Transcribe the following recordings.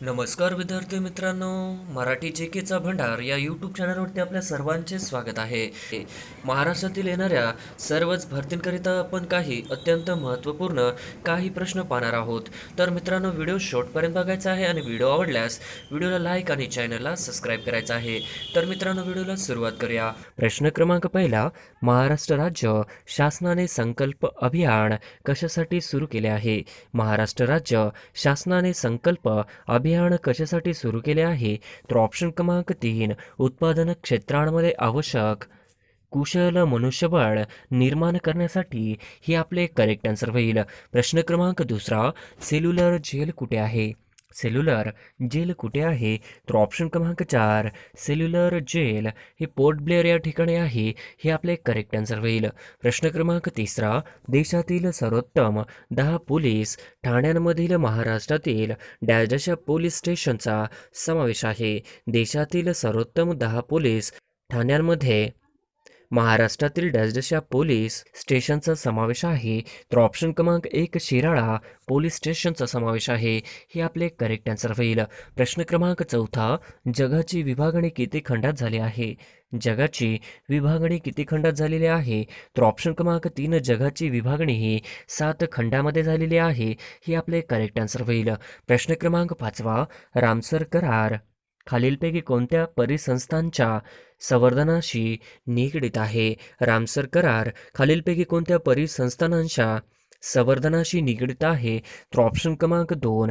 नमस्कार विद्यार्थी मित्रांनो मराठी जे केचा भंडार या यूट्यूब चॅनलवरती आपल्या सर्वांचे स्वागत आहे. महाराष्ट्रातील येणाऱ्या सर्वच भरतींकरिता आपण काही अत्यंत महत्त्वपूर्ण काही प्रश्न पाहणार आहोत. तर मित्रांनो व्हिडिओ शॉर्टपर्यंत बघायचा आहे आणि व्हिडिओ आवडल्यास व्हिडिओला लाईक आणि चॅनलला सबस्क्राईब करायचा आहे. तर मित्रांनो व्हिडिओला सुरुवात करूया. प्रश्न क्रमांक पहिला महाराष्ट्र राज्य शासनाने संकल्प अभियान कशासाठी सुरू केले आहे? महाराष्ट्र राज्य शासनाने संकल्प अभियान अभियान कशासाठी सुरू केले आहे? तर ऑप्शन क्रमांक तीन उत्पादन क्षेत्रांमध्ये आवश्यक कुशल मनुष्यबळ निर्माण करण्यासाठी हे आपले करेक्ट आन्सर होईल. प्रश्न क्रमांक दुसरा सेल्युलर जेल कुठे आहे? सेल्युलर जेल कुठे आहे? तर ऑप्शन क्रमांक चार सेल्युलर जेल हे पोर्ट ब्लेअर या ठिकाणी आहे. हे आपले करेक्ट आन्सर होईल. प्रश्न क्रमांक तिसरा देशातील सर्वोत्तम दहा पोलीस ठाण्यांमधील महाराष्ट्रातील डॅश पोलीस स्टेशनचा समावेश आहे. देशातील सर्वोत्तम दहा पोलीस ठाण्यांमध्ये महाराष्ट्रातील डॅशडशा पोलीस स्टेशनचा समावेश आहे. तर ऑप्शन क्रमांक एक शिराळा पोलीस स्टेशनचा समावेश आहे. हे आपले करेक्ट आन्सर होईल. प्रश्न क्रमांक चौथा जगाची विभागणी किती खंडात झाली आहे? जगाची विभागणी किती खंडात झालेली आहे? तर ऑप्शन क्रमांक तीन जगाची विभागणी ही सात खंडामध्ये झालेली आहे. हे आपले करेक्ट आन्सर होईल. प्रश्न क्रमांक पाचवा रामसर करार खालीलपैकी कोणत्या परिसंस्थांच्या संवर्धनाशी निगडीत आहे? रामसर करार खालीलपैकी कोणत्या परिसंस्थानांच्या संवर्धनाशी निगडीत आहे? तर ऑप्शन क्रमांक दोन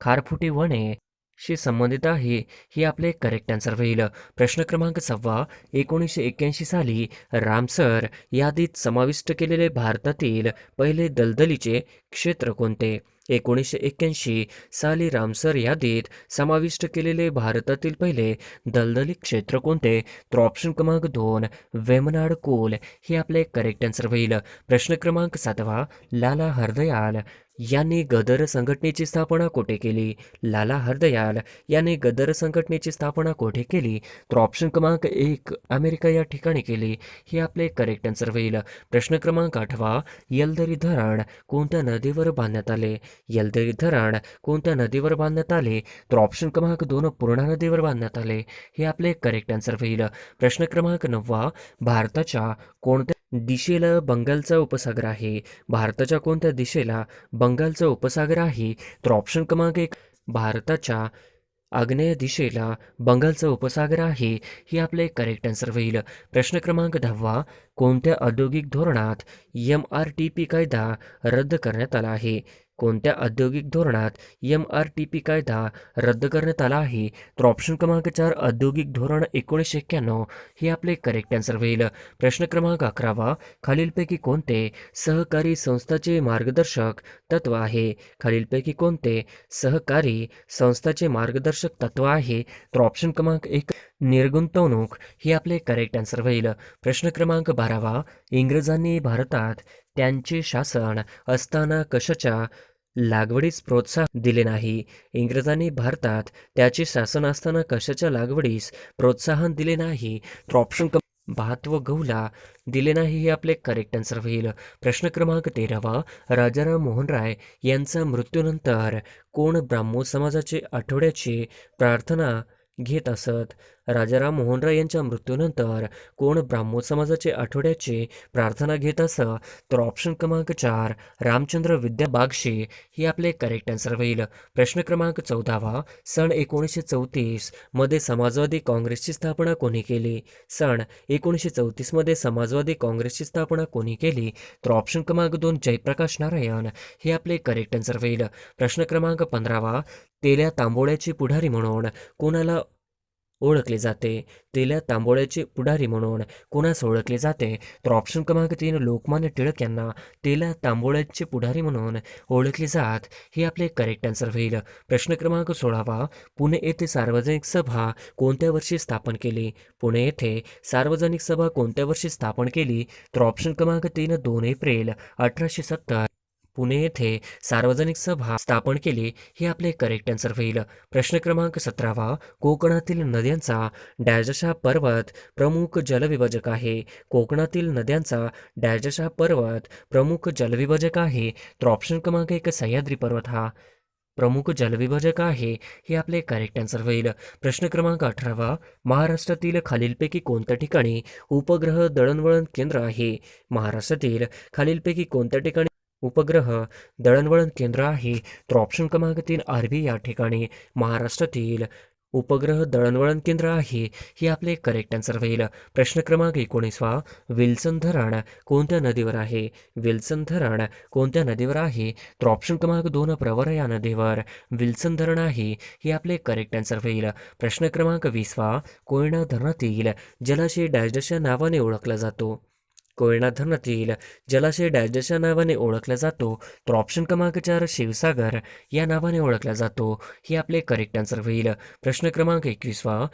खारफुटी वने शी संबंधित आहे. हे आपले करेक्ट आन्सर होईल. प्रश्न क्रमांक सव्वा एकोणीसशे एक्क्याऐंशी साली रामसर यादीत समाविष्ट केलेले भारतातील पहिले दलदलीचे क्षेत्र कोणते? एकोणीसशे एक्क्याऐंशी साली रामसर यादीत समाविष्ट केलेले भारतातील पहिले दलदली क्षेत्र कोणते? तर ऑप्शन क्रमांक दोन वेमनाड कोल. हे आपले करेक्ट आन्सर होईल. प्रश्न क्रमांक सातवा लाला हरदयाल. यांनी गदर संघटनेची स्थापना कोठे केली? लाला हरदयाल यांनी गदर संघटनेची स्थापना कोठे केली? तर ऑप्शन क्रमांक एक अमेरिका या ठिकाणी केली. हे आपले करेक्ट आन्सर होईल. प्रश्न क्रमांक आठवा यलदरी धरण कोणत्या नदीवर बांधण्यात आले? येलदरी धरण कोणत्या नदीवर बांधण्यात आले? तर ऑप्शन क्रमांक दोन पूर्णा नदीवर बांधण्यात आले. हे आपले करेक्ट आन्सर होईल. प्रश्न क्रमांक नववा भारताच्या कोणत्या दिशेला बंगालचा उपसागर आहे? भारताच्या कोणत्या दिशेला बंगालचा उपसागर आहे? तर ऑप्शन क्रमांक एक भारताच्या आग्नेय दिशेला बंगालचा उपसागर आहे. हे आपले करेक्ट आन्सर होईल. प्रश्न क्रमांक दहावा कोणत्या औद्योगिक धोरणात एम आर टी पी कायदा रद्द करण्यात आला आहे? कोणत्या औद्योगिक धोरणात एम आर टी पी कायदा रद्द करण्यात आला आहे? तर ऑप्शन क्रमांक चार औद्योगिक धोरण एकोणीसशे एक्क्याण्णव. हे आपले करेक्ट आन्सर होईल. प्रश्न क्रमांक अकरावा. खालीलपैकी कोणते सहकारी संस्थाचे मार्गदर्शक तत्व आहे? खालीलपैकी कोणते सहकारी संस्थाचे मार्गदर्शक तत्व आहे? तर ऑप्शन क्रमांक एक निर्गुंतवणूक. हे आपले करेक्ट आन्सर होईल. प्रश्न क्रमांक बारावा. इंग्रजांनी भारतात त्यांचे शासन असताना कशाच्या लागवडीस प्रोत्साहन दिले नाही? इंग्रजांनी भारतात त्याचे शासन असताना कशाच्या लागवडीस प्रोत्साहन दिले नाही? तर ऑप्शन भात व गहूला दिले नाही हे आपले करेक्ट आन्सर होईल. प्रश्न क्रमांक तेरावा. राजाराम मोहन राय यांचा मृत्यूनंतर कोण ब्राह्मो समाजाचे आठवड्याची प्रार्थना घेत असत? राजाराम मोहन राय यांच्या मृत्यूनंतर कोण ब्राह्मो समाजाचे आठवड्याची प्रार्थना घेत असं तर ऑप्शन क्रमांक चार रामचंद्र विद्या बागशी हे आपले करेक्ट आन्सर होईल. प्रश्न क्रमांक चौदावा सन एकोणीसशे चौतीसमध्ये समाजवादी काँग्रेसची स्थापना कोणी केली? सन एकोणीसशे चौतीसमध्ये समाजवादी काँग्रेसची स्थापना कोणी केली? तर ऑप्शन क्रमांक दोन जयप्रकाश नारायण हे आपले करेक्ट आन्सर होईल. प्रश्न क्रमांक पंधरावा तेल्या तांबोळ्याची पुढारी म्हणून कोणाला ओळखले जाते. तेल्या तांबोळ्याचे पुढारी म्हणून कोणास ओळखले जाते? तर ऑप्शन क्रमांक तीन लोकमान्य टिळक यांना तेल्या तांबोळ्याचे पुढारी म्हणून ओळखले जात. हे आपले करेक्ट आन्सर होईल. प्रश्न क्रमांक सोळावा. पुणे येथे सार्वजनिक सभा कोणत्या वर्षी स्थापन केली? पुणे येथे सार्वजनिक सभा कोणत्या वर्षी स्थापन केली? तर ऑप्शन क्रमांक तीन दोन एप्रिल अठराशे सत्तर. पुणे येथे सार्वजनिक सभा स्थापन केली. हे आपले करेक्ट आन्सर होईल. प्रश्न क्रमांक सतरावा. कोकणातील नद्यांचा डॅजशा पर्वत प्रमुख जलविभाजक आहे. कोकणातील नद्यांचा डॅजशा पर्वत प्रमुख जलविभाजक आहे. तर ऑप्शन क्रमांक एक सह्याद्री पर्वत हा प्रमुख जलविभाजक आहे. हे आपले करेक्ट आन्सर होईल. प्रश्न क्रमांक अठरावा. महाराष्ट्रातील खालीलपैकी कोणत्या ठिकाणी उपग्रह दळणवळण केंद्र आहे? महाराष्ट्रातील खालीलपैकी कोणत्या ठिकाणी उपग्रह दळणवळण केंद्र आहे. तर ऑप्शन क्रमांक तीन आरबी या ठिकाणी महाराष्ट्रातील उपग्रह दळणवळण केंद्र आहे. हे आपले करेक्ट आन्सर होईल. प्रश्न क्रमांक एकोणीसवा विल्सन धरण कोणत्या नदीवर आहे? विल्सन धरण कोणत्या नदीवर आहे? तर ऑप्शन क्रमांक दोन प्रवर या नदीवर विल्सन धरण आहे. हे आपले करेक्ट आन्सर होईल. प्रश्न क्रमांक वीसवा कोयना धरणातील जलाशय डॅश या नावाने ओळखला जातो. कोयना धरणातील जलाशय डॅश या नावाने ओळखला जातो. तर ऑप्शन क्रमांक चार शिवसागर या नावाने ओळखला जातो. हे आपले करेक्ट आन्सर होईल. प्रश्न क्रमांक एकवीसवा.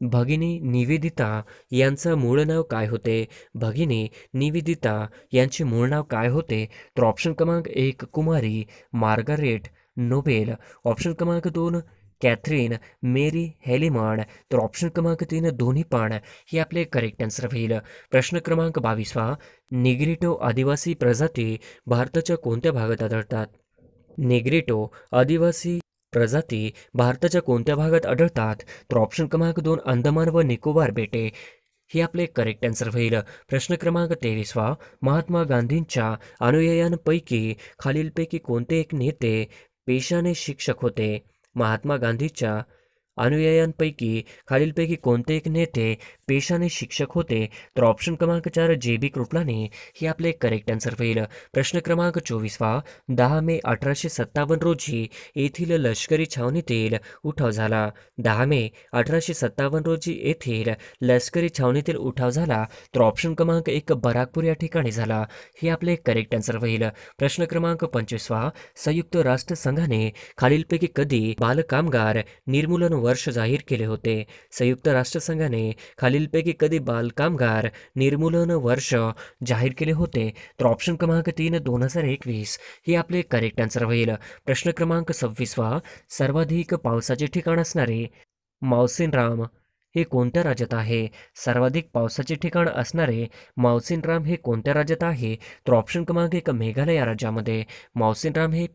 भगिनी निवेदिता यांचं मूळ नाव काय होते? भगिनी निवेदिता यांचे मूळ नाव काय होते? तर ऑप्शन क्रमांक एक कुमारी मार्गारेट नोबेल. ऑप्शन क्रमांक दोन कॅथरीन मेरी हेलिमॉन तर ऑप्शन क्रमांक तीन दोन्ही पण हे आपले करेक्ट आन्सर होईल. प्रश्न क्रमांक बावीसवा निग्रिटो आदिवासी प्रजाती भारताच्या कोणत्या भागात आढळतात? निग्रिटो आदिवासी प्रजाती भारताच्या कोणत्या भागात आढळतात? तर ऑप्शन क्रमांक दोन अंदमान व निकोबार बेटे हे आपले करेक्ट आन्सर होईल. प्रश्न क्रमांक तेवीसवा महात्मा गांधींच्या अनुयायांपैकी खालीलपैकी कोणते एक नेते पेशाने शिक्षक होते? महात्मा गांधीच्या अनुयायांपैकी खालीलपैकी कोणते एक नेते पेशाने शिक्षक होते तर ऑप्शन क्रमांक चार जे बी कृपलाने हे आपले करेक्ट आन्सर होईल. प्रश्न क्रमांक चोवीसवा दहा मे अठराशे सत्तावन्न रोजी येथील लष्करी छावणीतील उठाव झाला. दहा मे अठराशे सत्तावन्न रोजी येथील लष्करी छावणीतील उठाव झाला तर ऑप्शन क्रमांक एक बराकपूर या ठिकाणी झाला. हे आपले करेक्ट आन्सर होईल. प्रश्न क्रमांक पंचवीसवा संयुक्त राष्ट्र संघाने खालीलपैकी कधी बालकामगार निर्मूलन वर्ष जाहीर केले होते? संयुक्त राष्ट्रसंघाने खालीलपैकी कधी बालकामगार निर्मूलन वर्ष जाहीर केले होते तर ऑप्शन क्रमांक तीन दोन हजार एकवीस हे आपले करेक्ट आन्सर होईल. प्रश्न क्रमांक सव्वीसवा सर्वाधिक पावसाचे ठिकाण असणारे मावसिनराम हे कोणत्या राज्यात आहे? सर्वाधिक पावसाचे ठिकाण असणारे मावसिनराम हे कोणत्या राज्यात आहे? तर ऑप्शन क्रमांक एक मेघालय या राज्यामध्ये मावसिनराम हे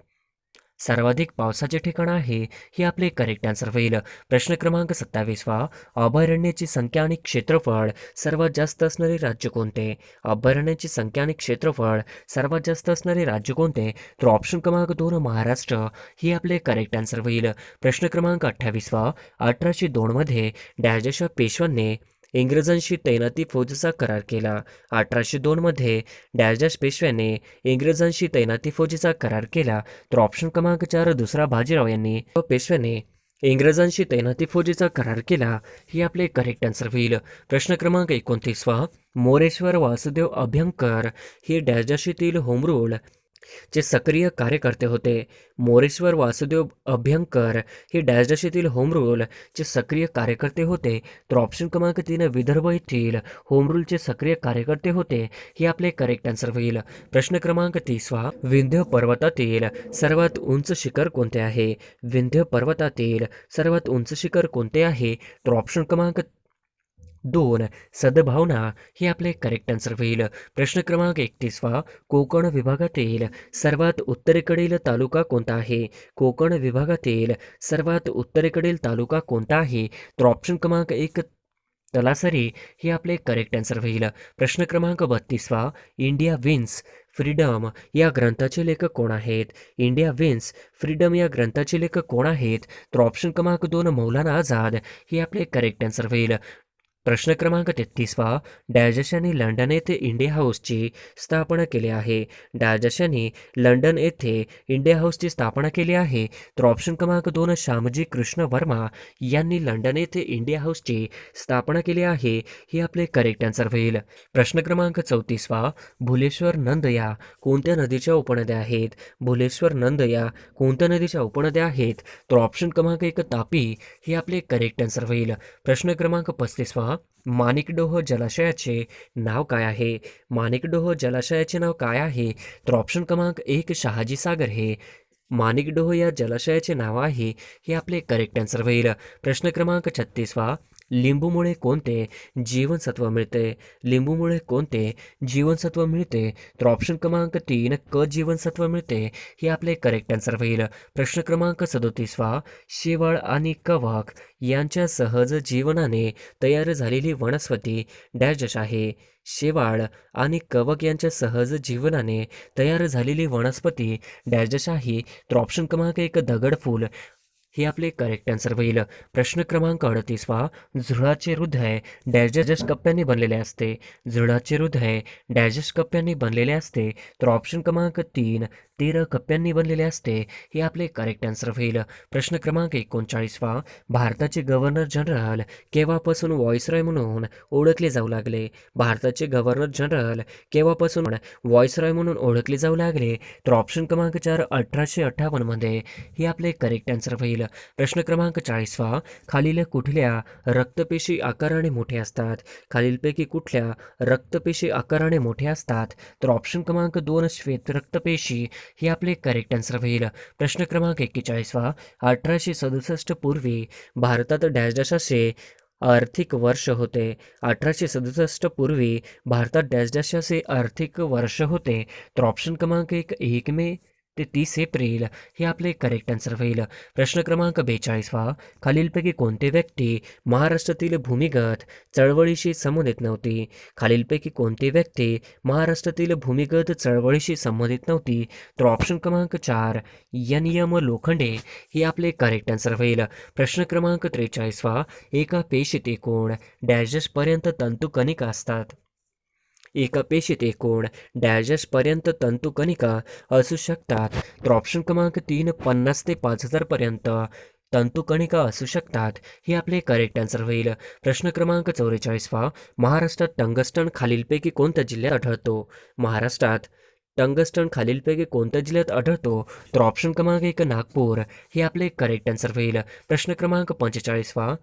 सर्वाधिक पावसाचे ठिकाण आहे हे आपले करेक्ट आन्सर होईल. प्रश्न क्रमांक सत्तावीसवा अभयारण्याची संख्या आणि क्षेत्रफळ सर्वात जास्त असणारे राज्य कोणते? अभयारण्याची संख्या आणि क्षेत्रफळ सर्वात जास्त असणारे राज्य कोणते? तर ऑप्शन क्रमांक दोन महाराष्ट्र. हे आपले करेक्ट आन्सर होईल. प्रश्न क्रमांक अठ्ठावीसवा अठराशे दोनमध्ये डॅजशा पेशव्यांनी इंग्रजांशी तैनाती फौजीचा करार केला. अठराशे दोनमध्ये डॅजश पेशव्याने इंग्रजांशी तैनाती फौजेचा करार केला. तर ऑप्शन क्रमांक चार दुसरा बाजीराव यांनी व पेशव्याने इंग्रजांशी तैनाती फौजेचा करार केला. हे आपले करेक्ट आन्सर होईल. प्रश्न क्रमांक एकोणतीसवा मोरेश्वर वासुदेव अभ्यंकर हे डॅजशीतील होमरूल चे सक्रिय कार्यकर्ते होते मोरेश्वर वासुदेव अभ्यंकर हे डॅशडशीतील होमरूल रूलचे सक्रिय कार्यकर्ते होते. तर ऑप्शन क्रमांक तीन विदर्भ येथील होमरूलचे सक्रिय कार्यकर्ते होते हे आपले करेक्ट आन्सर होईल. प्रश्न क्रमांक तीसवा विंध्य पर्वतातील सर्वात उंच शिखर कोणते आहे? विंध्य पर्वतातील सर्वात उंच शिखर कोणते आहे? तर ऑप्शन क्रमांक दोन सद्भावना हे आपले करेक्ट आन्सर होईल. प्रश्न क्रमांक एकतीसवा कोकण विभागातील सर्वात उत्तरेकडील तालुका कोणता आहे? कोकण विभागातील सर्वात उत्तरेकडील तालुका कोणता आहे? तर ऑप्शन क्रमांक एक तलासरी हे आपले करेक्ट आन्सर होईल. प्रश्न क्रमांक बत्तीसवा इंडिया विन्स फ्रीडम या ग्रंथाचे लेखक कोण आहेत? इंडिया विन्स फ्रीडम या ग्रंथाचे लेखक कोण आहेत? तर ऑप्शन क्रमांक दोन मौलाना आझाद हे आपले करेक्ट आन्सर होईल. प्रश्न क्रमांक तेहतीसवा डॅजशाने लंडन येथे इंडिया हाऊसची स्थापना केली आहे. डॅजशाने लंडन येथे इंडिया हाऊसची स्थापना केली आहे. तर ऑप्शन क्रमांक दोन श्यामजी कृष्ण वर्मा यांनी लंडन येथे इंडिया हाऊसची स्थापना केली आहे. हे आपले करेक्ट आन्सर होईल. प्रश्न क्रमांक चौतीसवा भुलेश्वर नंद या कोणत्या नदीच्या उपनद्या आहेत? भुलेश्वर नंद या कोणत्या नदीच्या उपनद्या आहेत? तर ऑप्शन क्रमांक एक तापी. हे आपले करेक्ट आन्सर होईल. प्रश्न क्रमांक पस्तीसवा माणिकडोह जलाशयाचे नाव काय आहे? माणिकडोह जलाशयाचे नाव काय आहे? तर ऑप्शन क्रमांक एक शहाजी सागर हे. माणिकडोह या जलाशयाचे नाव आहे हे आपले करेक्ट आन्सर होईल. प्रश्न क्रमांक छत्तीसवा लिंबूमुळे कोणते जीवनसत्व मिळते? लिंबूमुळे कोणते जीवनसत्व मिळते? तर ऑप्शन क्रमांक तीन क जीवनसत्व मिळते हे आपले करेक्ट आन्सर होईल. प्रश्न क्रमांक सदोतीसवा शेवाळ आणि कवक यांच्या सहज जीवनाने तयार झालेली वनस्पती डॅश आहे. शेवाळ आणि कवक यांच्या सहज जीवनाने तयार झालेली वनस्पती डॅश आहे. तर ऑप्शन क्रमांक एक दगडफूल. हे आपले करेक्ट आन्सर होईल. प्रश्न क्रमांक अडतीसवा झुळाचे हृदय डॅजस कप्प्यांनी बनलेले असते. झुळाचे हृदय डॅजस कप्प्यांनी बनलेले असते. तर ऑप्शन क्रमांक तीन तेरा कप्प्यांनी बनलेले असते. हे आपले करेक्ट आन्सर होईल. प्रश्न क्रमांक एकोणचाळीसवा भारताचे गव्हर्नर जनरल केव्हापासून व्हॉइसरॉय म्हणून ओळखले जाऊ लागले? भारताचे गव्हर्नर जनरल केव्हापासून व्हॉइसरॉय म्हणून ओळखले जाऊ लागले? तर ऑप्शन क्रमांक चार अठराशे अठ्ठावन्नमध्ये हे आपले करेक्ट आन्सर होईल. प्रश्न क्रमांक चाळीसवा खालील कुठल्या रक्तपेशी आकाराने मोठे असतात? खालीलपैकी कुठल्या रक्तपेशी आकाराने मोठे असतात? तर ऑप्शन क्रमांक दोन श्वेत रक्तपेशी हे आपले करेक्ट आन्सर होईल. प्रश्न क्रमांक एक्केचाळीसवा अठराशे सदुसष्ट पूर्वी भारतात डॅश डॅश असे आर्थिक वर्ष होते. अठराशे सदुसष्ट पूर्वी भारतात डॅश डॅश असे आर्थिक वर्ष होते. तर ऑप्शन क्रमांक एक एक मे ते तीस एप्रिल हे आपले करेक्ट आन्सर होईल. प्रश्न क्रमांक बेचाळीसवा खालीलपैकी कोणते व्यक्ती महाराष्ट्रातील भूमिगत चळवळीशी संबंधित नव्हती? खालीलपैकी कोणती व्यक्ती महाराष्ट्रातील भूमिगत चळवळीशी संबंधित नव्हती? तर ऑप्शन क्रमांक चार एन. यम लोखंडे हे आपले करेक्ट आन्सर होईल. प्रश्न क्रमांक त्रेचाळीसवा एका पेशीत एकूण डॅशपर्यंत तंतुकणिका असतात. एका पेशीत एकूण डॅशपर्यंत तंतुकणिका असू शकतात. तर ऑप्शन क्रमांक तीन पन्नास ते पाच हजारपर्यंत तंतुकणिका असू शकतात. हे आपले करेक्ट आन्सर होईल. प्रश्न क्रमांक चौवेचाळीसवा महाराष्ट्रात टंगस्टन खालीलपैकी कोणत्या जिल्ह्यात आढळतो? महाराष्ट्रात टंगस्टन खालीलपैकी कोणत्या जिल्ह्यात आढळतो? तर ऑप्शन क्रमांक एक नागपूर. हे आपले करेक्ट आन्सर होईल. प्रश्न क्रमांक पंचेचाळीसवा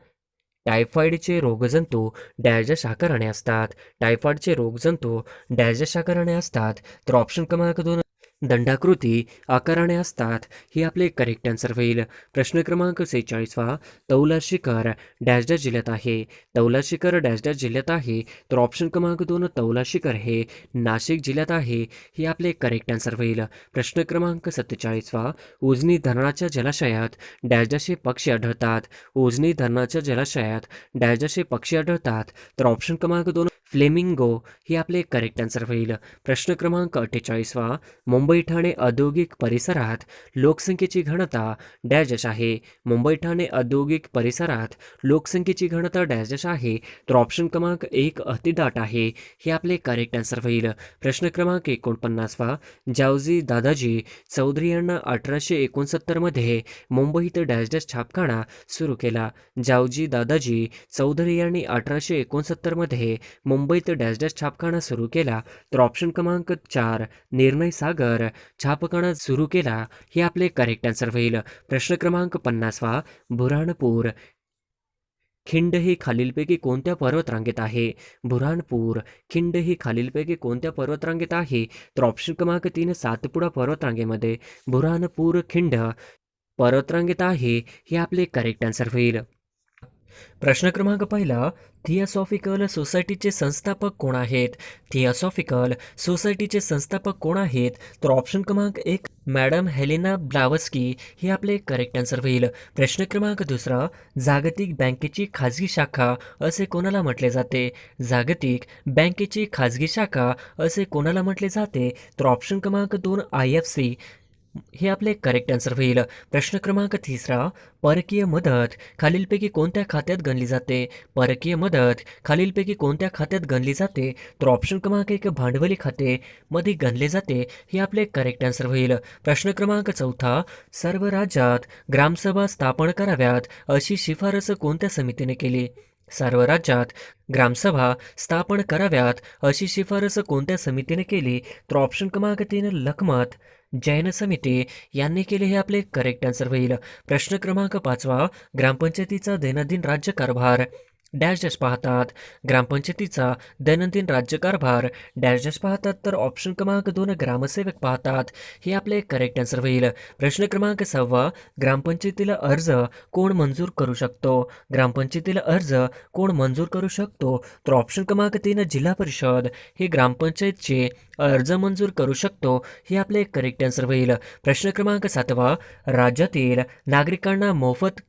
टायफॉईडचे रोगजंतू डॅश आकाराने असतात. टायफॉईडचे रोगजंतू डॅश आकाराने असतात. तर ऑप्शन क्रमांक दोन दंडाकृती आकाराने असतात हे आपले करेक्ट आन्सर होईल. प्रश्न क्रमांक सेहेचाळीसवा तौला शिखर डॅश डॅश जिल्ह्यात आहे. तौला शिखर डॅश डॅश जिल्ह्यात आहे. तर ऑप्शन क्रमांक दोन तौला शिखर हे नाशिक जिल्ह्यात आहे. हे आपले करेक्ट आन्सर होईल. प्रश्न क्रमांक सत्तेचाळीसवा उजनी धरणाच्या जलाशयात डॅश डॅश हे पक्षी आढळतात. उजनी धरणाच्या जलाशयात डॅश डॅश हे पक्षी आढळतात. तर ऑप्शन क्रमांक दोन फ्लेमिंगो हे आपले करेक्ट आन्सर होईल. प्रश्न क्रमांक अठ्ठेचाळीसवा मुंबई ठाणे औद्योगिक परिसरात लोकसंख्येची घनता डॅश आहे. मुंबई ठाणे औद्योगिक परिसरात लोकसंख्येची घनता डॅश आहे. तर ऑप्शन क्रमांक एक अतिदाट आहे. हे आपले करेक्ट आन्सर होईल. प्रश्न क्रमांक एकोणपन्नासवा जावजी दादाजी चौधरी यांना अठराशे एकोणसत्तरमध्ये मुंबईत डॅश डॅश छापखाना सुरू केला. जावजी दादाजी चौधरी यांनी अठराशे एकोणसत्तरमध्ये मुंबईत डॅश डॅश छापखाना सुरू केला तर ऑप्शन क्रमांक चार निर्णय सागर छापखाना सुरू केला हे आपले करेक्ट आन्सर होईल. प्रश्न क्रमांक पन्नासवा बुऱ्हाणपूर. खिंड ही खालीलपैकी कोणत्या पर्वतरांगेत आहे? बुऱ्हाणपूर खिंड ही खालीलपैकी कोणत्या पर्वतरांगेत आहे? तर ऑप्शन क्रमांक तीन सातपुडा पर्वतरांगेमध्ये बुऱ्हाणपूर खिंड पर्वतरांगेत आहे हे आपले करेक्ट आन्सर होईल. प्रश्न क्रमांक पहिला थिओसॉफिकल सोसायटीचे संस्थापक कोण आहेत? थिओसॉफिकल सोसायटीचे संस्थापक कोण आहेत? तर ऑप्शन क्रमांक एक मॅडम हेलेना ब्लावस्की हे आपले करेक्ट आन्सर होईल. प्रश्न क्रमांक दुसरा जागतिक बँकेची खाजगी शाखा असे कोणाला म्हटले जाते? जागतिक बँकेची खाजगी शाखा असे कोणाला म्हटले जाते? तर ऑप्शन क्रमांक दोन आय एफ सी. हे आपले करेक्ट आन्सर होईल. प्रश्न क्रमांक तिसरा परकीय मदत. खालीलपैकी कोणत्या खात्यात गणली जाते? परकीय मदत. खालीलपैकी कोणत्या खात्यात गणली जाते? तर ऑप्शन क्रमांक एक भांडवली खाते मध्ये गणले जाते. हे आपले करेक्ट आन्सर होईल. प्रश्न क्रमांक चौथा सर्व राज्यात ग्रामसभा स्थापन कराव्यात अशी शिफारस कोणत्या समितीने केली? सर्व राज्यात ग्रामसभा स्थापन कराव्यात अशी शिफारस कोणत्या समितीने केली? तर ऑप्शन क्रमांक तीन लखमत. जैन समिती. यांनी केले हे आपले करेक्ट आन्सर होईल. प्रश्न क्रमांक पाचवा ग्रामपंचायतीचा दैनंदिन राज्यकारभार. डॅश डॅश पाहतात. ग्रामपंचायतीचा दैनंदिन राज्यकारभार डॅश डॅश पाहतात तर ऑप्शन क्रमांक दोन ग्रामसेवक पाहतात. हे आपले करेक्ट आन्सर होईल. प्रश्न क्रमांक सहावा ग्रामपंचायतीला अर्ज कोण मंजूर करू शकतो? ग्रामपंचायतीला अर्ज कोण मंजूर करू शकतो? तर ऑप्शन क्रमांक तीन जिल्हा परिषद. हे ग्रामपंचायतचे अर्ज मंजूर करू शकतो हे आपले करेक्ट आन्सर होईल. प्रश्न क्रमांक सातवा राज्यातील नागरिकांना मोफत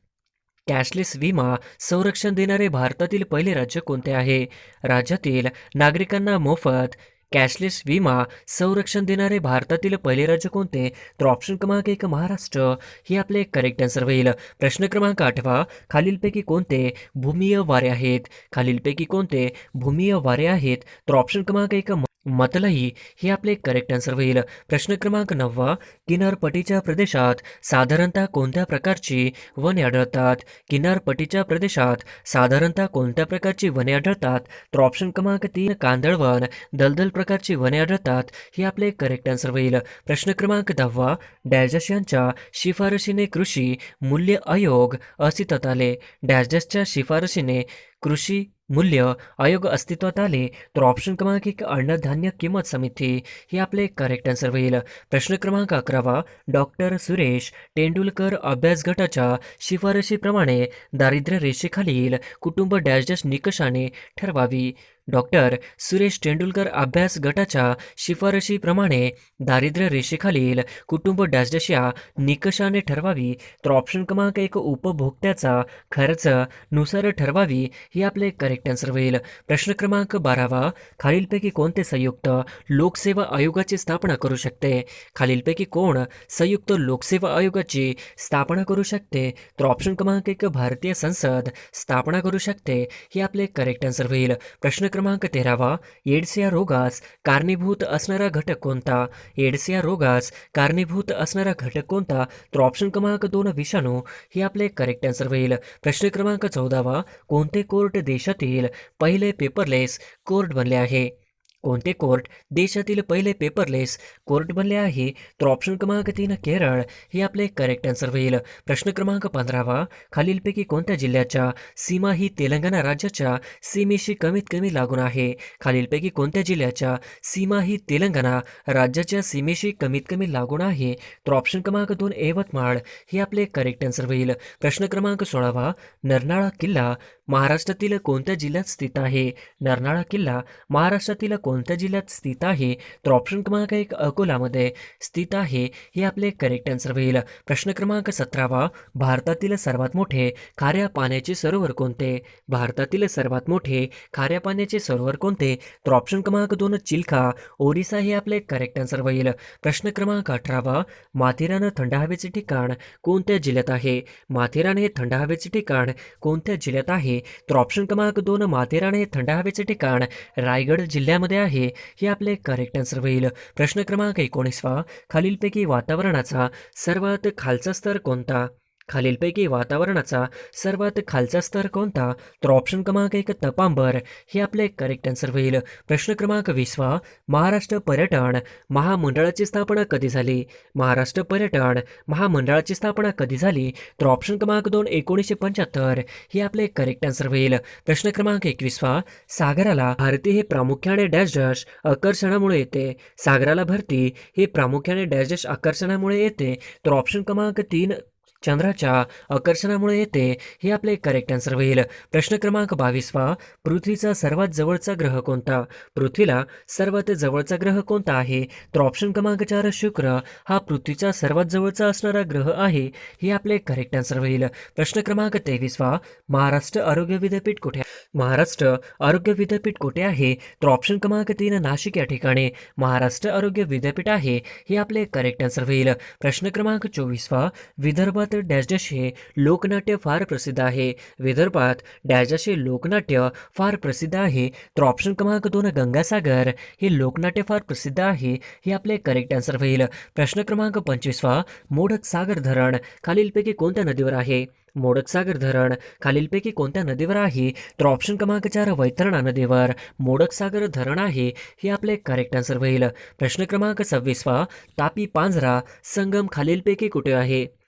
कॅशलेस विमा संरक्षण देणारे भारतातील पहिले राज्य कोणते आहे? राज्यातील नागरिकांना मोफत कॅशलेस विमा संरक्षण देणारे भारतातील पहिले राज्य कोणते? तर ऑप्शन क्रमांक एक महाराष्ट्र. हे आपले करेक्ट आन्सर होईल. प्रश्न क्रमांक आठवा. खालीलपैकी कोणते भूमीय वारे आहेत? खालीलपैकी कोणते भूमीय वारे आहेत? तर ऑप्शन क्रमांक एक मतलही मतलई हे आपले करेक्ट आन्सर होईल. प्रश्न क्रमांक नववा किनारपट्टीच्या प्रदेशात साधारणतः कोणत्या प्रकारची वने आढळतात? किनारपट्टीच्या प्रदेशात साधारणतः कोणत्या प्रकारची वने आढळतात? तर ऑप्शन क्रमांक तीन कांदळवन दलदल प्रकारची वने आढळतात हे आपले करेक्ट आन्सर होईल. प्रश्न क्रमांक दहावा डॅजस यांच्या शिफारशीने कृषी मूल्य आयोग अस्तित्वात आले. डॅजसच्या शिफारशीने कृषी मूल्य आयोग अस्तित्वात आले तर ऑप्शन क्रमांक एक अन्नधान्य किंमत समिती हे आपले करेक्ट आन्सर होईल. प्रश्न क्रमांक अकरावा डॉक्टर सुरेश तेंडुलकर अभ्यास गटाच्या शिफारशीप्रमाणे दारिद्र्य रेषेखालील कुटुंब डॅश डॅश निकषाने ठरवावी. डॉक्टर सुरेश तेंडुलकर अभ्यास गटाच्या शिफारशीप्रमाणे दारिद्र्य रेषेखालील कुटुंब डॅश निकषाने ठरवावी तर ऑप्शन क्रमांक एक उपभोक्त्याचा खर्च नुसार ठरवावी हे आपले करेक्ट आन्सर होईल. प्रश्न क्रमांक बारावा खालीलपैकी कोणते संयुक्त लोकसेवा आयोगाची स्थापना करू शकते? खालीलपैकी कोण संयुक्त लोकसेवा आयोगाची स्थापना करू शकते? तर ऑप्शन क्रमांक एक भारतीय संसद स्थापना करू शकते हे आपले करेक्ट आन्सर होईल. प्रश्न क्रमांक तेरावा एड्स या रोगास कारणीभूत असणारा घटक कोणता? एड्स या रोगास कारणीभूत असणारा घटक कोणता? तर ऑप्शन क्रमांक दोन विषाणू हे आपले करेक्ट आन्सर होईल. प्रश्न क्रमांक चौदावा कोणते कोर्ट देशातील पहिले पेपरलेस कोर्ट बनले आहे? कोणते कोर्ट देशातील पहिले पेपरलेस कोर्ट बनले आहे? तर ऑप्शन क्रमांक तीन केरळ. हे आपले करेक्ट आन्सर होईल. प्रश्न क्रमांक पंधरावा. खालीलपैकी कोणत्या जिल्ह्याच्या सीमा ही तेलंगणा राज्याच्या सीमेशी कमीत कमी लागून आहे? खालीलपैकी कोणत्या जिल्ह्याच्या सीमा ही तेलंगणा राज्याच्या सीमेशी कमीत कमी लागून आहे? तर ऑप्शन क्रमांक दोन यवतमाळ. हे आपले करेक्ट आन्सर होईल. प्रश्न क्रमांक सोळावा. नरनाळा किल्ला महाराष्ट्रातील कोणत्या जिल्ह्यात स्थित आहे? नरनाळा किल्ला महाराष्ट्रातील कोणत्या जिल्ह्यात स्थित आहे? तर ऑप्शन क्रमांक एक अकोलामध्ये स्थित आहे. हे आपले करेक्ट आन्सर होईल. प्रश्न क्रमांक सतरावा. भारतातील सर्वात मोठे खाऱ्या पाण्याचे सरोवर कोणते? भारतातील सर्वात मोठे खाऱ्या पाण्याचे सरोवर कोणते? तर ऑप्शन क्रमांक दोन चिल्खा. ओरिसा हे आपले करेक्ट आन्सर होईल. प्रश्न क्रमांक अठरावा. माथेरान थंड हवेचे ठिकाण कोणत्या जिल्ह्यात आहे? माथेरान हे थंड हवेचे ठिकाण कोणत्या जिल्ह्यात आहे? तर ऑप्शन क्रमांक दोन माथेरान हे थंड हवेचे ठिकाण रायगड जिल्ह्यामध्ये आहे हे आपले करेक्ट आन्सर होईल. प्रश्न क्रमांक एकोणीसवा खालीलपैकी वातावरणाचा सर्वात खालचा स्तर कोणता? खालीलपैकी वातावरणाचा सर्वात खालचा स्तर कोणता? तर ऑप्शन क्रमांक एक तपांबर. हे आपले करेक्ट आन्सर होईल. प्रश्न क्रमांक वीसवा महाराष्ट्र पर्यटन महामंडळाची स्थापना कधी झाली? महाराष्ट्र पर्यटन महामंडळाची स्थापना कधी झाली? तर ऑप्शन क्रमांक दोन एकोणीसशे पंच्याहत्तर. हे आपले करेक्ट आन्सर होईल. प्रश्न क्रमांक एकवीसवा सागराला भारती हे प्रामुख्याने डॅश डॅश आकर्षणामुळे येते. सागराला भरती हे प्रामुख्याने डॅश डॅश आकर्षणामुळे येते. तर ऑप्शन क्रमांक तीन चंद्राच्या आकर्षणामुळे येते हे आपले करेक्ट आन्सर होईल. प्रश्न क्रमांक बावीसवा. पृथ्वीचा सर्वात जवळचा ग्रह कोणता? पृथ्वीला सर्वात जवळचा ग्रह कोणता आहे? तर ऑप्शन क्रमांक चार शुक्र हा पृथ्वीचा सर्वात जवळचा असणारा ग्रह आहे हे आपले करेक्ट आन्सर होईल. प्रश्न क्रमांक तेवीसवा. महाराष्ट्र आरोग्य विद्यापीठ कुठे? आहे? महाराष्ट्र आरोग्य विद्यापीठ कुठे आहे? तर ऑप्शन क्रमांक तीन नाशिक या ठिकाणी. महाराष्ट्र आरोग्य विद्यापीठ आहे हे आपले करेक्ट आन्सर होईल. प्रश्न क्रमांक चोवीसवा. विदर्भात विदर्भात डॅश हे लोकनाट्य फार प्रसिद्ध आहे. विदर्भात डॅश हे लोकनाट्य फार प्रसिद्ध आहे. तर ऑप्शन क्रमांक दोन गंगासागर हे लोकनाट्य फार प्रसिद्ध आहे हे आपले करेक्ट आन्सर होईल. प्रश्न क्रमांक पंचवीसवा मोडक सागर धरण खालीलपैकी कोणत्या नदीवर आहे? मोडक सागर धरण खालीलपैकी कोणत्या नदीवर आहे? तर ऑप्शन क्रमांक चार वैतरणा नदीवर मोडक सागर धरण आहे हे आपले करेक्ट आन्सर होईल. प्रश्न क्रमांक सव्वीसवा तापी पांझरा संगम खालीलपैकी कुठे आहे?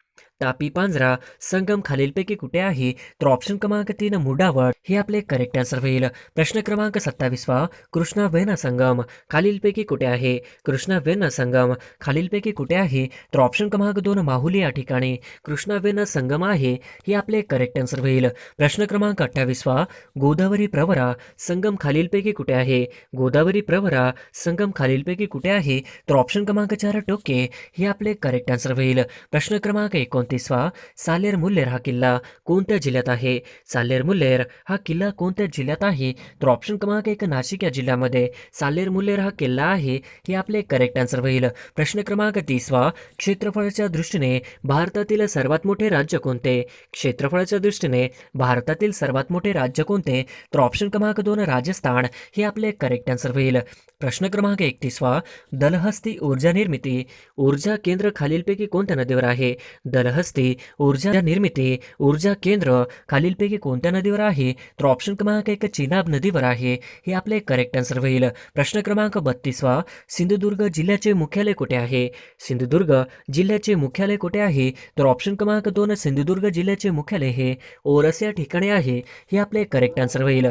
तापी पांजरा संगम खालीलपैकी कुठे आहे? तर ऑप्शन क्रमांक तीन मुडावड हे आपले करेक्ट आन्सर होईल. प्रश्न क्रमांक सत्तावीसवा कृष्णा वेना संगम खालीलपैकी कुठे आहे? कृष्णा वेना संगम खालीलपैकी कुठे आहे? तर ऑप्शन क्रमांक दोन माहुली या ठिकाणी. कृष्णा वेना संगम आहे हे आपले करेक्ट आन्सर होईल. प्रश्न क्रमांक अठ्ठावीसवा गोदावरी प्रवरा संगम खालीलपैकी कुठे आहे? गोदावरी प्रवरा संगम खालीलपैकी कुठे आहे? तर ऑप्शन क्रमांक चार टोके हे आपले करेक्ट आन्सर होईल. प्रश्न क्रमांक दिसवा सालेर मुल्लेर हा किल्ला कोणत्या जिल्ह्यात आहे? सालेर मुल्लेर हा किल्ला कोणत्या जिल्ह्यात आहे? तर ऑप्शन क्रमांक एक नाशिक या जिल्ह्यामध्ये सालेर मुल्लेर हा किल्ला आहे हे आपले करेक्ट आन्सर होईल. प्रश्न क्रमांक तिसवा क्षेत्रफळाच्या दृष्टीने भारतातील सर्वात मोठे राज्य कोणते? क्षेत्रफळाच्या दृष्टीने भारतातील सर्वात मोठे राज्य कोणते? तर ऑप्शन क्रमांक दोन राजस्थान हे आपले करेक्ट आन्सर होईल. प्रश्न क्रमांक एकतीसवा दलहस्ती ऊर्जा निर्मिती. ऊर्जा केंद्र खालीलपैकी कोणत्या नदीवर आहे? दलहस्ती ऊर्जा निर्मिती ऊर्जा केंद्र खालीलपैकी कोणत्या नदीवर आहे? तर ऑप्शन क्रमांक एक चिनाब नदीवर आहे. हे आपले करेक्ट आन्सर होईल. प्रश्न क्रमांक बत्तीसवा सिंधुदुर्ग जिल्ह्याचे मुख्यालय कुठे आहे? सिंधुदुर्ग जिल्ह्याचे मुख्यालय कुठे आहे? तर ऑप्शन क्रमांक दोन सिंधुदुर्ग जिल्ह्याचे मुख्यालय हे ओरस या ठिकाणी आहे. हे आपले करेक्ट आन्सर होईल.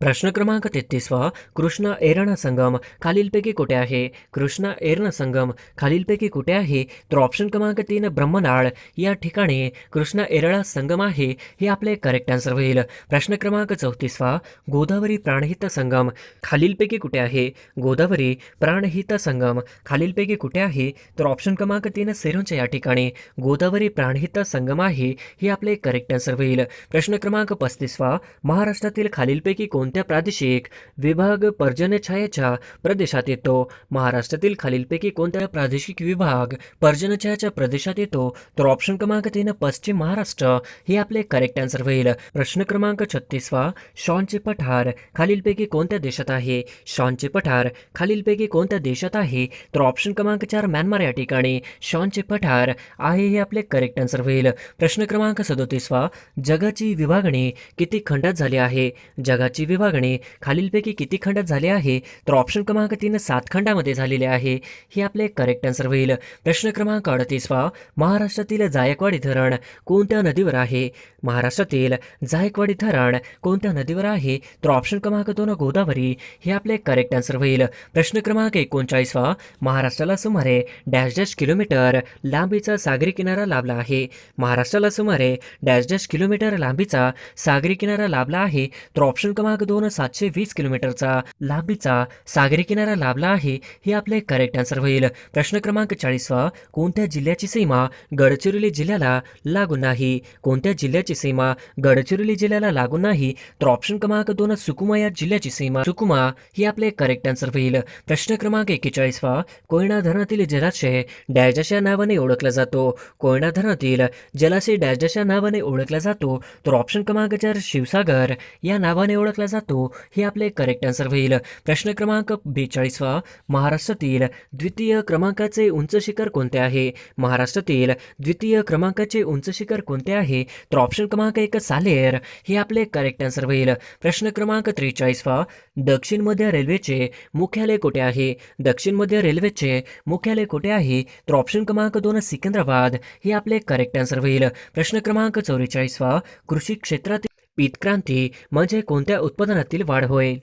प्रश्न क्रमांक तेहतीसवा कृष्णा एरणा संगम. खालीलपैकी कुठे आहे? कृष्णा एरणा संगम. खालीलपैकी कुठे आहे? तर ऑप्शन क्रमांक तीन ब्रह्मनाळ. या ठिकाणी कृष्णा एरळा संगम आहे हे आपले करेक्ट आन्सर होईल. प्रश्न क्रमांक चौतीसवा गोदावरी प्राणहित संगम. खालीलपैकी कुठे आहे? गोदावरी प्राणहित संगम. खालीलपैकी कुठे आहे? तर ऑप्शन क्रमांक तीन सेरोंच्या या ठिकाणी. गोदावरी प्राणहित संगम आहे हे आपले करेक्ट आन्सर होईल. प्रश्न क्रमांक पस्तीसवा महाराष्ट्रातील खालीलपैकी कोणत्या प्रादेशिक विभाग पर्जन्यछायेच्या प्रदेशात येतो. महाराष्ट्रातील खालीलपैकी कोणत्या प्रादेशिक विभाग पर्जन्यछायाच्या प्रदेशात येतो? तर ऑप्शन क्रमांक तीन पश्चिम महाराष्ट्र. हे आपले करेक्ट आन्सर होईल. प्रश्न क्रमांक छत्तीसवा शॉनचे पठार खालीलपैकी कोणत्या देशात आहे? शॉनचे पठार खालीलपैकी कोणत्या देशात आहे? तर ऑप्शन क्रमांक चार म्यानमार या ठिकाणी. शॉनचे पठार आहे हे आपले करेक्ट आन्सर होईल. प्रश्न क्रमांक सदोतीसवा जगाची विभागणी किती खंडात झाली आहे? जगाची विभागणी खालीलपैकी किती खंडात झाली आहे? तर ऑप्शन क्रमांक तीन सातखंडामध्ये झालेले आहे. हे आपले करेक्ट आन्सर होईल. प्रश्न क्रमांक अडतीसवा. महाराष्ट्रातील जायकवाडी धरण कोणत्या नदीवर आहे? महाराष्ट्रातील जायकवाडी धरण कोणत्या नदीवर आहे? तर ऑप्शन क्रमांक दोन गोदावरी. हे आपले करेक्ट आन्सर होईल. प्रश्न क्रमांक एकोणचाळीसवा. महाराष्ट्राला सुमारे डॅश डॅश किलोमीटर लांबीचा सागरी किनारा लाभला आहे. महाराष्ट्राला सुमारे डॅश डॅश किलोमीटर लांबीचा सागरी किनारा लाभला आहे. तर ऑप्शन क्रमांक दोन सातशे वीस किलोमीटरचा लांबीचा सागरी किनारा लाभला आहे हे आपले करेक्ट आन्सर होईल. प्रश्न क्रमांक चाळीसवा कोणत्या जिल्ह्याची सीमा गडचिरोली जिल्ह्याला लागून नाही? कोणत्या जिल्ह्याची सीमा गडचिरोली जिल्ह्याला लागून नाही? तर ऑप्शन क्रमांक दोन सुकुमा या जिल्ह्याची सीमा. सुकुमा ही आपले करेक्ट आन्सर होईल. प्रश्न क्रमांक एक्केचाळीसवा कोयना धरणातील जलाशय डॅजाच्या या नावाने ओळखला जातो. कोयना धरणातील जलाशय डॅजाच्या या नावाने ओळखला जातो. तर ऑप्शन क्रमांक चार शिवसागर या नावाने ओळखला जातो. हे आपले करेक्ट आन्सर होईल. प्रश्न क्रमांक बेचाळीसवा महाराष्ट्रातील द्वितीय क्रमांकाचे उंच शिखर कोणते आहे? महाराष्ट्रातील द्वितीय क्रमांकाचे उंच शिखर कोणते आहे? तर ऑप्शन क्रमांक एक सालेर. हे आपले करेक्ट आन्सर होईल. प्रश्न क्रमांक त्रेचाळीसवा. दक्षिण मध्य रेल्वेचे मुख्यालय कुठे आहे? दक्षिण मध्य रेल्वेचे मुख्यालय कुठे आहे? तर ऑप्शन क्रमांक दोन सिकंदराबाद. हे आपले करेक्ट आन्सर होईल. प्रश्न क्रमांक चौवेचाळीसवा. कृषी क्षेत्रातील पीतक्रांती म्हणजे कोणत्या उत्पादनातील वाढ होईल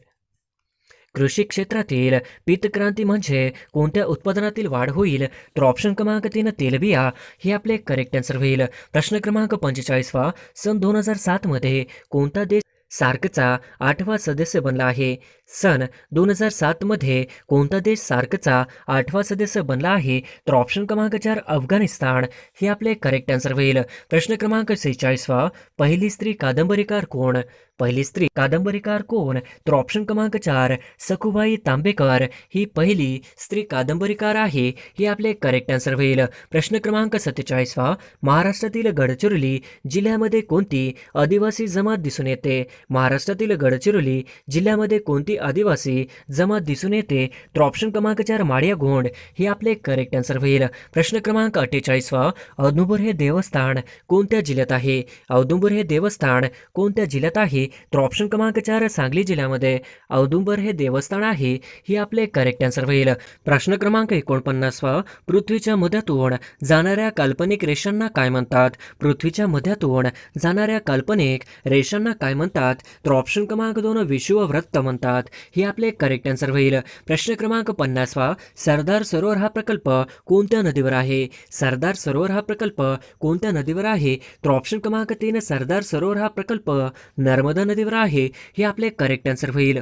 कृषी क्षेत्रातील पीतक्रांती म्हणजे कोणत्या उत्पादनातील वाढ होईल तर ऑप्शन क्रमांक तीन तेलबिया हे आपले करेक्ट आन्सर होईल. प्रश्न क्रमांक पंचेचाळीसवा सन दोन हजार सातमध्ये कोणता देश सार्कचा आठवा सदस्य बनला आहे? सन दोन हजार सातमध्ये कोणता देश सार्कचा आठवा सदस्य बनला आहे? तर ऑप्शन क्रमांक चार अफगाणिस्तान हे आपले करेक्ट आन्सर होईल. प्रश्न क्रमांक सेहेचाळीसवा पहिली स्त्री कादंबरीकार कोण? पहिली स्त्री कादंबरीकार कोण? तर ऑप्शन क्रमांक चार सखुबाई तांबेकर. ही पहिली स्त्री कादंबरीकार आहे हे आपले करेक्ट आन्सर होईल. प्रश्न क्रमांक सत्तेचाळीसवा महाराष्ट्रातील गडचिरोली जिल्ह्यामध्ये कोणती आदिवासी जमात दिसून येते? महाराष्ट्रातील गडचिरोली जिल्ह्यामध्ये कोणती आदिवासी जमात दिसून येते? तर ऑप्शन क्रमांक चार माडिया गोंड. हे आपले करेक्ट आन्सर होईल. प्रश्न क्रमांक अठ्ठेचाळीसवा औदुंबर हे देवस्थान कोणत्या जिल्ह्यात आहे? औदुंबूर हे देवस्थान कोणत्या जिल्ह्यात आहे? आहे तर ऑप्शन क्रमांक चार सांगली जिल्ह्यामध्ये औदुंबर हे देवस्थान आहे ही आपले करेक्ट आन्सर होईल. प्रश्न क्रमांक एकोणपन्नासवा पृथ्वीच्या मध्यातून जाणाऱ्या काल्पनिक रेषांना काय म्हणतात? पृथ्वीच्या मध्यातून जाणाऱ्या काल्पनिक रेषांना काय म्हणतात? तर ऑप्शन क्रमांक दोन विषुववृत्त म्हणतात हे आपले करेक्ट आन्सर होईल. प्रश्न क्रमांक पन्नासवा सरदार सरोवर हा प्रकल्प कोणत्या नदीवर आहे? सरदार सरोवर हा प्रकल्प कोणत्या नदीवर आहे? तर ऑप्शन क्रमांक तीन सरदार सरोवर हा प्रकल्प नर्मदा नदीवर आहे हे आपले करेक्ट आन्सर होईल.